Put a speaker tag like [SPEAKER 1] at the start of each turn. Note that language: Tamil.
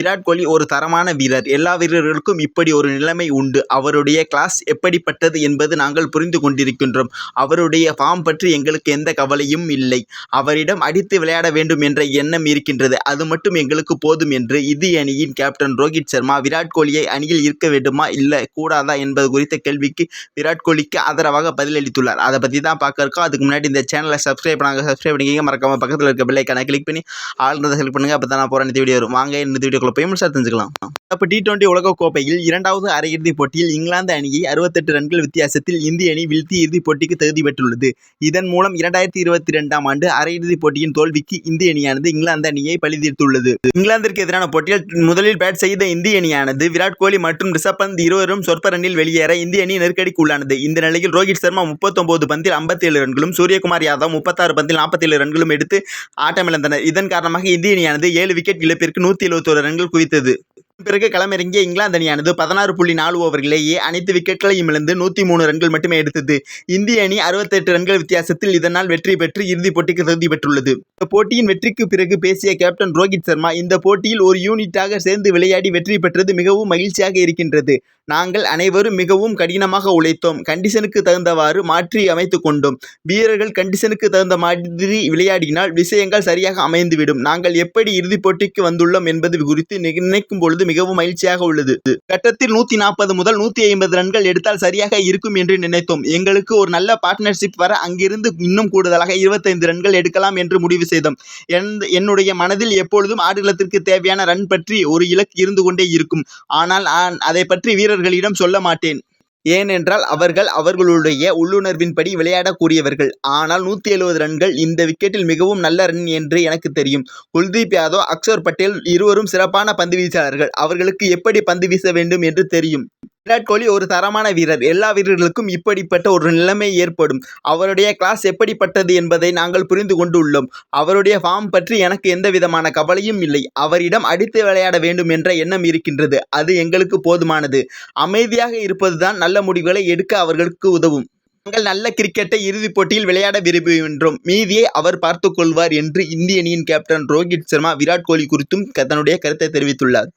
[SPEAKER 1] விராட் கோலி ஒரு தரமான வீரர். எல்லா வீரர்களுக்கும் இப்படி ஒரு நிலைமை உண்டு. அவருடைய கிளாஸ் எப்படிப்பட்டது என்பது நாங்கள் புரிந்து கொண்டிருக்கின்றோம். அவருடைய ஃபார்ம் பற்றி எங்களுக்கு எந்த கவலையும் இல்லை. அவரிடம் அடித்து விளையாட வேண்டும் என்ற எண்ணம் இருக்கின்றது. அது மட்டும் எங்களுக்கு போதும் என்று இது அணியின் கேப்டன் ரோஹித் சர்மா விராட் கோலியை அணியில் இருக்க வேண்டுமா இல்லை கூடாதா என்பது குறித்த கேள்விக்கு விராட் கோலிக்கு ஆதரவாக பதிலளித்துள்ளார். அதை பற்றி தான் பார்க்க இருக்கோம். அதுக்கு முன்னாடி இந்த சேனலை சப்ஸ்கிரைப் பண்ணாங்க சப்ஸ்கிரைப் பண்ணிக்கிங்க. மறக்காம பக்கத்தில் இருக்க பிள்ளைக்கான கிளிக் பண்ணி ஆளுநர் செலக்ட் பண்ணுங்க. அப்போ தான் நான் போகிற இந்த வீடியோ வரும். வாங்க இந்த உங்களோட பேமெண்ட் சார் தெரிஞ்சுக்கலாம். அப்போ டி டுவெண்ட்டி உலகக்கோப்பையில் இரண்டாவது அரையிறுதிப் போட்டியில் இங்கிலாந்து அணியை அறுபத்தெட்டு ரன்கள் வித்தியாசத்தில் இந்திய அணி வீழ்த்தி இறுதிப் போட்டிக்கு தகுதி பெற்றுள்ளது. இதன் மூலம் இரண்டாயிரத்தி இருபத்தி ரெண்டாம் ஆண்டு அரையிறுதிப் போட்டியின் தோல்விக்கு இந்திய அணியானது இங்கிலாந்து அணியை பழிதீர்த்துள்ளது இங்கிலாந்திற்கு எதிரான போட்டியில் முதலில் பேட் செய்த இந்திய அணியானது விராட் கோலி மற்றும் ரிஷப் பந்த் இருவரும் சொற்ப ரன்னில் வெளியேற இந்திய அணி நெருக்கடிக்கு உள்ளானது. இந்த நிலையில் ரோஹித் சர்மா முப்பத்தொன்பது பந்தில் ஐம்பத்தேழு ரன்களும் சூரியகுமார் யாதவ் முப்பத்தாறு பந்தில் நாற்பத்தேழு ரன்களும் எடுத்து ஆட்டமிழந்தனர். இதன் காரணமாக இந்திய அணியானது ஏழு விக்கெட் இழப்பிற்கு நூற்றி எழுபத்தோரு ரன்கள் குவித்தது. பிறகு களமிறங்கிய இங்கிலாந்து அணியானது பதினாறு புள்ளி நாலு ஓவர்களிலேயே அனைத்து விக்கெட்களையும் இழந்து நூற்றி மூணு ரன்கள் மட்டுமே எடுத்தது. இந்திய அணி அறுபத்தெட்டு ரன்கள் வித்தியாசத்தில் இதனால் வெற்றி பெற்று இறுதிப் போட்டிக்கு தகுதி பெற்றுள்ளது. இந்த போட்டியின் வெற்றிக்கு பிறகு பேசிய கேப்டன் ரோஹித் சர்மா இந்த போட்டியில் ஒரு யூனிட்டாக சேர்ந்து விளையாடி வெற்றி பெற்றது மிகவும் மகிழ்ச்சியாக இருக்கின்றது. நாங்கள் அனைவரும் மிகவும் கடினமாக உழைத்தோம். கண்டிஷனுக்கு தகுந்தவாறு மாற்றி அமைத்துக் கொண்டோம். வீரர்கள் கண்டிஷனுக்கு தகுந்த மாதிரி விளையாடினால் விஷயங்கள் சரியாக அமைந்துவிடும். நாங்கள் எப்படி இறுதிப் போட்டிக்கு வந்துள்ளோம் என்பது குறித்து நினைக்கும் பொழுது மிகவும் மகிழ்ச்சியாக உள்ளது. கட்டத்தில் நூத்தி நாற்பது முதல் நூத்தி ஐம்பது ரன்கள் எடுத்தால் சரியாக இருக்கும் என்று நினைத்தோம். எங்களுக்கு ஒரு நல்ல பார்ட்னர்ஷிப் வர அங்கிருந்து இன்னும் கூடுதலாக இருபத்தைந்து ரன்கள் எடுக்கலாம் என்று முடிவு செய்தோம். என்- என்னுடைய மனதில் எப்பொழுதும் ஆடுகளத்திற்கு தேவையான ரன் பற்றி ஒரு இலக்கு இருந்து கொண்டே இருக்கும். ஆனால் அதை பற்றி வீரர்களிடம் சொல்ல மாட்டேன். ஏனென்றால் அவர்கள் அவர்களுடைய உள்ளுணர்வின்படி விளையாடக்கூடியவர்கள். ஆனால் நூற்றி எழுபது ரன்கள் இந்த விக்கெட்டில் மிகவும் நல்ல ரன் என்று எனக்கு தெரியும். குல்தீப் யாதவ் அக்ஷர் பட்டேல் இருவரும் சிறப்பான பந்து வீச்சாளர்கள். அவர்களுக்கு எப்படி பந்து வீச வேண்டும் என்று தெரியும். விராட் கோலி ஒரு தரமான வீரர். எல்லா வீரர்களுக்கும் இப்படிப்பட்ட ஒரு நிலைமை ஏற்படும். அவருடைய கிளாஸ் எப்படிப்பட்டது என்பதை நாங்கள் புரிந்து கொண்டுள்ளோம். அவருடைய ஃபார்ம் பற்றி எனக்கு எந்த விதமான கவலையும் இல்லை. அவரிடம் அடித்து விளையாட வேண்டும் என்ற எண்ணம் இருக்கின்றது. அது எங்களுக்கு போதுமானது. அமைதியாக இருப்பதுதான் நல்ல முடிவுகளை எடுக்க அவர்களுக்கு உதவும். நாங்கள் நல்ல கிரிக்கெட்டை இறுதிப் போட்டியில் விளையாட விரும்புகின்றோம். மீதியை அவர் பார்த்துக்கொள்வார் என்று இந்திய அணியின் கேப்டன் ரோஹித் சர்மா விராட் கோலி குறித்தும் தன்னுடைய கருத்தை தெரிவித்துள்ளார்.